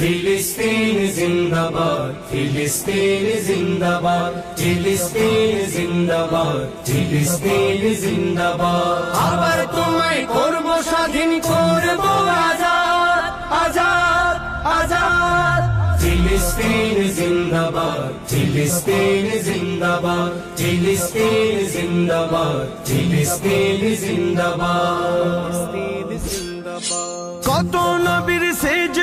ফিলিস্তিন জিন্দাবাদ ফিলিস্তিন জিন্দাবাদ ফিলিস্তিন জিন্দাবাদ ফিলিস্তিন জিন্দাবাদ আবার তোমায় করব স্বাধীন করব আজাদ আজাদ আজাদ। ফিলিস্তিন জিন্দাবাদ ফিলিস্তিন জিন্দাবাদ ফিলিস্তিন জিন্দাবাদ ফিলিস্তিন জিন্দাবাদ কত নবীর সেজদাতে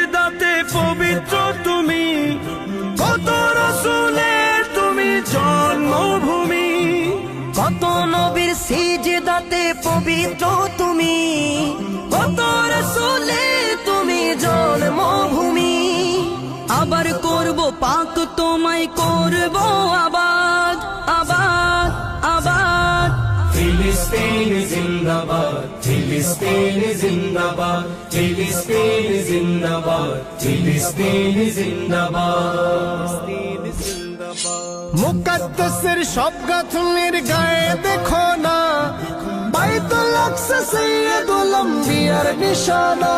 সিজদাতে পবিত্র তুমি। কত রসুলে, তুমি জন্মভূমি। আবার করব পাক, তোমায় করব আবাদ আবাদ আবাদ। ফিলিস্তিন জিন্দাবাদ ফিলিস্তিন জিন্দাবাদ ফিলিস্তিন জিন্দাবাদ ফিলিস্তিন জিন্দাবাদ। মুকাদ্দাসের সব গাথুনির গায়ে দেখো না। বাইতুল আকসা সৈয়দুল আম্বিয়ার নিশানা।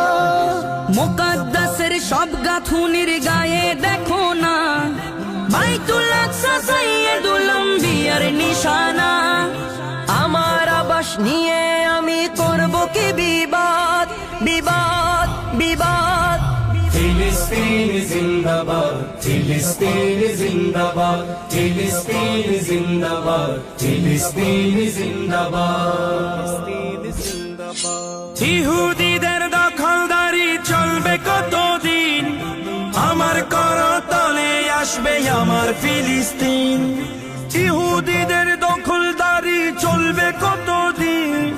মুকাদ্দাসের সব গাথুনির গায়ে দেখো না। বাইতুল আকসা সাইয়্যিদুল আম্বিয়ার নিশানা। আমার আবাস নিয়ে আমি করব কি জিন্দাবাদ জিন্দাবাদ, ফিলিস্তিন জিন্দাবাদ ফিলিস্তিন জিন্দাবাদ। ইহুদিদের দখলদারি চলবে কতদিন? আমার করতলে আসবে আমার ফিলিস্তিন। ইহুদিদের দখলদারি চলবে কতদিন?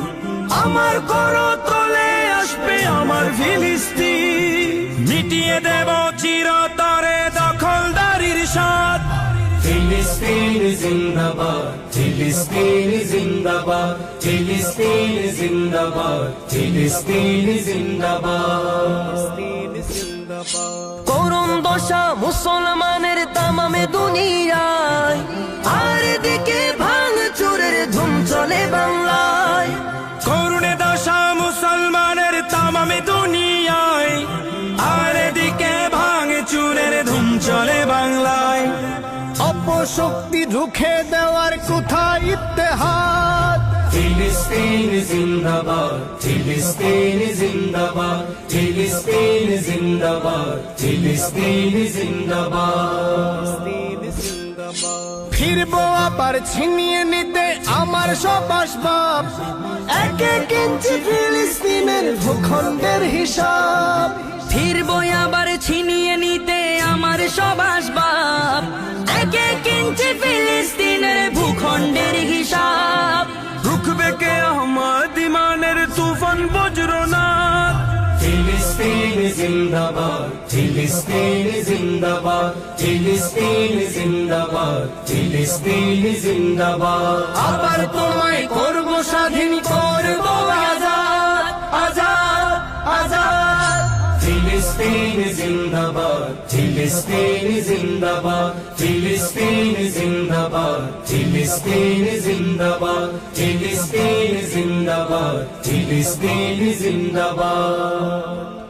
আমার করতলে আসবে আমার ফিলিস্তিন। মিটিয়ে দেব ফিলিস্তিন জিন্দাবাদ ফিলিস্তিন জিন্দাবাদ ফিলিস্তিন জিন্দাবাদ ফিলিস্তিন জিন্দাবাদ। করুণ দশা মুসলমানের তামামে দুনিয়ায়, আর দিকে অপশক্তি রুখে দেওয়ার কোথায় ইত্তেহাদ? ফিলিস্তিন জিন্দাবাদ ফিলিস্তিন জিন্দাবাদ ফিলিস্তিন জিন্দাবাদ ফিলিস্তিন জিন্দাবাদ। ফিরবো আবার ছিনিয়ে নিতে আমার সব আসবাব। এক এক ইঞ্চি ফিলিস্তিনের ভূখণ্ডের হিসাব। ফিরবো এক ফিলিস্তিনের ভূখণ্ডের হিসাব। রুখবে কে আহমদ ইমানের তুফান বজ্রনাথ ফিলিস্তিন জিন্দাবাদ ফিলিস্তিন জিন্দাবাদ ফিলিস্তিন জিন্দাবাদ ফিলিস্তিন জিন্দাবাদ। আবার তোমায় করব স্বাধীন করব আজাদ আজাদ আজাদ। ফিলিস্তিন জিন্দাবাদ ফিলিস্তিন জিন্দাবাদ ফিলিস্তিন ফিলিস্তিন জিন্দাবাদ ফিলিস্তিন জিন্দাবাদ ফিলিস্তিন জিন্দাবাদ।